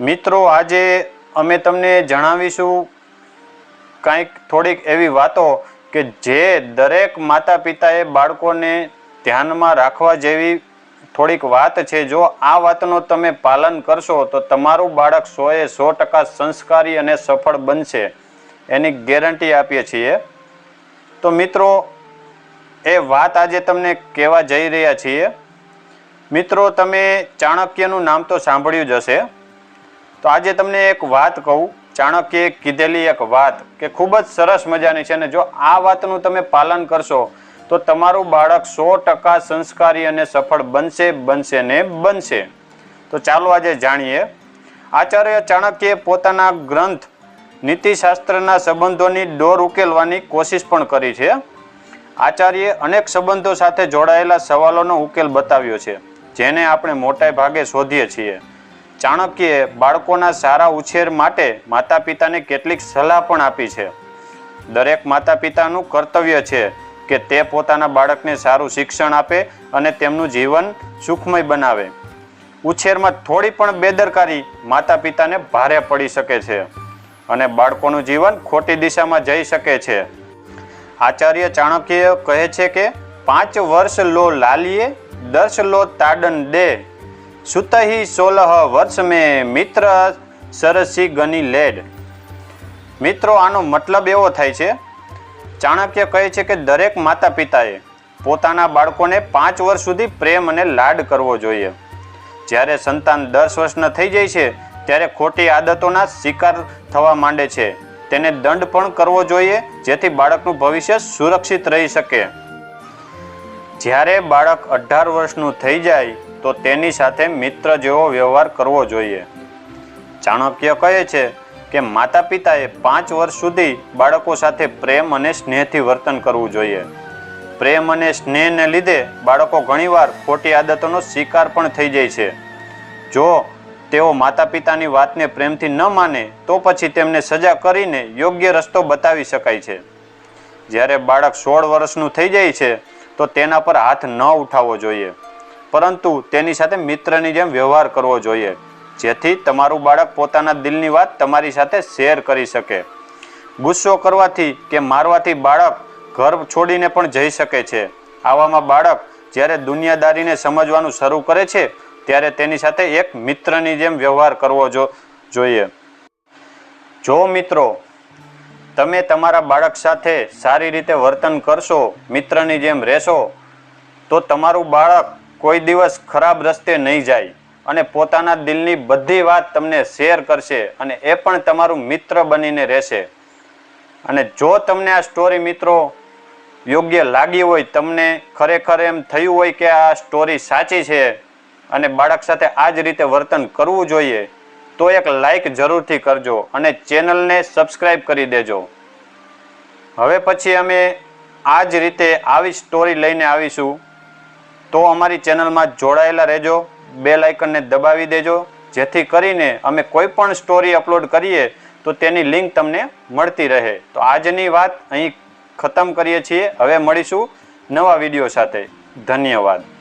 મિત્રો, આજે અમે તમને જણાવીશું કાંઈક થોડીક એવી વાતો કે જે દરેક માતા પિતાએ બાળકોને ધ્યાનમાં રાખવા જેવી થોડીક વાત છે. જો આ વાતનો તમે પાલન કરશો, તો તમારું બાળક સોએ સો ટકા સંસ્કારી અને સફળ બનશે. એની ગેરંટી આપીએ છીએ. તો મિત્રો, એ વાત આજે તમને કહેવા જઈ રહ્યા છીએ. મિત્રો, તમે ચાણક્યનું નામ તો સાંભળ્યું જ હશે. તો આજે તમને એક વાત કહું. ચાણક્યે કીધેલી એક વાત કે ખૂબ જ સરસ મજાની છે અને જો આ વાતનું તમે પાલન કરશો, તો તમારું બાળક સો ટકા સંસ્કારી અને સફળ બનશે બનશે ને બનશે. તો ચાલો આજે જાણીએ. આચાર્ય ચાણક્યે પોતાના ગ્રંથ નીતિશાસ્ત્રના સંબંધોની ડોર ઉકેલવાની કોશિશ પણ કરી છે. આચાર્યએ અનેક સંબંધો સાથે જોડાયેલા સવાલોનો ઉકેલ બતાવ્યો છે, જેને આપણે મોટા ભાગે શોધીએ છીએ. ચાણક્યએ બાળકોના સારા ઉછેર માટે માતા પિતાને કેટલીક સલાહ પણ આપી છે. દરેક માતા પિતાનું કર્તવ્ય છે કે તે પોતાના બાળકને સારું શિક્ષણ આપે અને તેમનું જીવન સુખમય બનાવે. ઉછેરમાં થોડી પણ બેદરકારી માતા પિતાને ભારે પડી શકે છે અને બાળકોનું જીવન ખોટી દિશામાં જઈ શકે છે. આચાર્ય ચાણક્ય કહે છે કે, પાંચ વર્ષ લો લાલીએ, દસ લો તાડન દે. સુતહી સોલહ વર્ષ મેં મિત્ર સરસી ગની લેડ. મિત્રો, આનો મતલબ એવો થાય છે, ચાણક્ય કહે છે કે દરેક માતા પિતાએ પોતાના બાળકોને પાંચ વર્ષ સુધી પ્રેમ અને લાડ કરવો જોઈએ. જ્યારે સંતાન દસ વર્ષના થઈ જાય છે, ત્યારે ખોટી આદતોના શિકાર થવા માંડે છે. તેને દંડ પણ કરવો જોઈએ, જેથી બાળકનું ભવિષ્ય સુરક્ષિત રહી શકે. જ્યારે બાળક અઢાર વર્ષનું થઈ જાય તો તેની સાથે મિત્ર જેવો વ્યવહાર કરવો જોઈએ. ચાણક્ય કહે છે કે માતા પિતાએ પાંચ વર્ષ સુધી બાળકો સાથે પ્રેમ અને સ્નેહથી વર્તન કરવું જોઈએ. પ્રેમ અને સ્નેહને લીધે બાળકો ઘણીવાર ખોટી આદતોનો શિકાર પણ થઈ જાય છે. જો તેઓ માતા પિતાની વાતને પ્રેમથી ન માને, તો પછી તેમને સજા કરીને યોગ્ય રસ્તો બતાવી શકાય છે. જ્યારે બાળક સોળ વર્ષનું થઈ જાય છે, તો તેના પર હાથ ન ઉઠાવવો જોઈએ. પરંતુ તેની સાથે મિત્રની જેમ વ્યવહાર કરવો જોઈએ. જેથી તમારું બાળક પોતાના દિલની વાત તમારી સાથે શેર કરી શકે. ગુસ્સો કરવાથી કે મારવાથી બાળક ઘર છોડીને પણ જઈ શકે છે. આવામાં બાળક જ્યારે દુનિયાદારીને સમજવાનું શરૂ કરે છે, ત્યારે તેની સાથે એક મિત્રની જેમ વ્યવહાર કરવો જો, જોઈએ. જો મિત્રો, તમે તમારા બાળક સાથે સારી રીતે વર્તન કરશો, મિત્રની જેમ રહેશો, તો તમારું બાળક કોઈ દિવસ ખરાબ રસ્તે નહીં જાય અને પોતાના દિલની બધી વાત તમને શેર કરશે અને એ પણ તમારું મિત્ર બનીને રહેશે. અને જો તમને આ સ્ટોરી મિત્રો યોગ્ય લાગી હોય, તમને ખરેખર એમ થયું હોય કે આ સ્ટોરી સાચી છે અને બાળક સાથે આ જ રીતે વર્તન કરવું જોઈએ, તો એક લાઈક જરૂરથી કરજો અને ચેનલને સબસ્ક્રાઈબ કરી દેજો. હવે પછી અમે આ જ રીતે આવી સ્ટોરી લઈને આવીશું. તો અમારી ચેનલમાં જોડાયેલા રહેજો, બેલ આઇકનને દબાવી દેજો, જેથી કરીને અમે કોઈ પણ સ્ટોરી અપલોડ કરીએ તો તેની લિંક તમને મળતી રહે. તો આજની વાત અહીં ખતમ કરીએ છીએ. હવે મળીશું નવા વીડિયો સાથે. ધન્યવાદ.